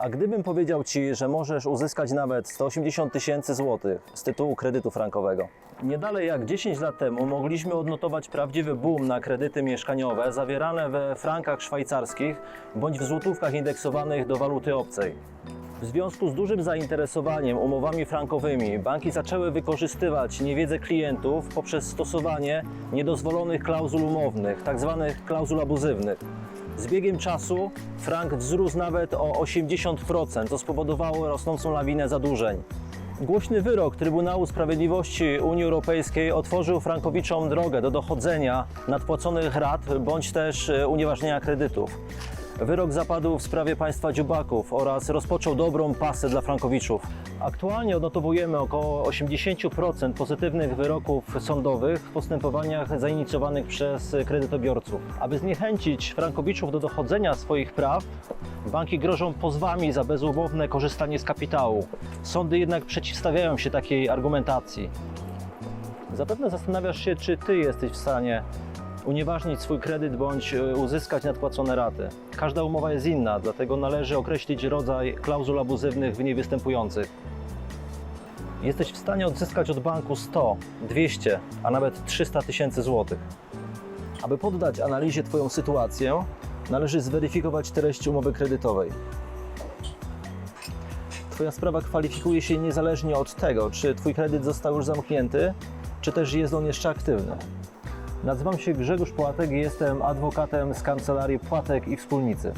A gdybym powiedział Ci, że możesz uzyskać nawet 180 tysięcy złotych z tytułu kredytu frankowego? Nie dalej jak 10 lat temu mogliśmy odnotować prawdziwy boom na kredyty mieszkaniowe zawierane we frankach szwajcarskich bądź w złotówkach indeksowanych do waluty obcej. W związku z dużym zainteresowaniem umowami frankowymi banki zaczęły wykorzystywać niewiedzę klientów poprzez stosowanie niedozwolonych klauzul umownych, tzw. klauzul abuzywnych. Z biegiem czasu frank wzrósł nawet o 80%, co spowodowało rosnącą lawinę zadłużeń. Głośny wyrok Trybunału Sprawiedliwości Unii Europejskiej otworzył frankowiczom drogę do dochodzenia nadpłaconych rat bądź też e, unieważnienia kredytów. Wyrok zapadł w sprawie państwa dziubaków oraz rozpoczął dobrą pasę dla frankowiczów. Aktualnie odnotowujemy około 80% pozytywnych wyroków sądowych w postępowaniach zainicjowanych przez kredytobiorców. Aby zniechęcić frankowiczów do dochodzenia swoich praw, banki grożą pozwami za bezumowne korzystanie z kapitału. Sądy jednak przeciwstawiają się takiej argumentacji. Zapewne zastanawiasz się, czy ty jesteś w stanie unieważnić swój kredyt bądź e, uzyskać nadpłacone raty. Każda umowa jest inna, dlatego należy określić rodzaj klauzul abuzywnych w niej występujących. Jesteś w stanie odzyskać od banku 100, 200, a nawet 300 tysięcy złotych. Aby poddać analizie Twoją sytuację, należy zweryfikować treść umowy kredytowej. Twoja sprawa kwalifikuje się niezależnie od tego, czy Twój kredyt został już zamknięty, czy też jest on jeszcze aktywny. Nazywam się Grzegorz Płatek i jestem adwokatem z kancelarii Płatek i Wspólnicy.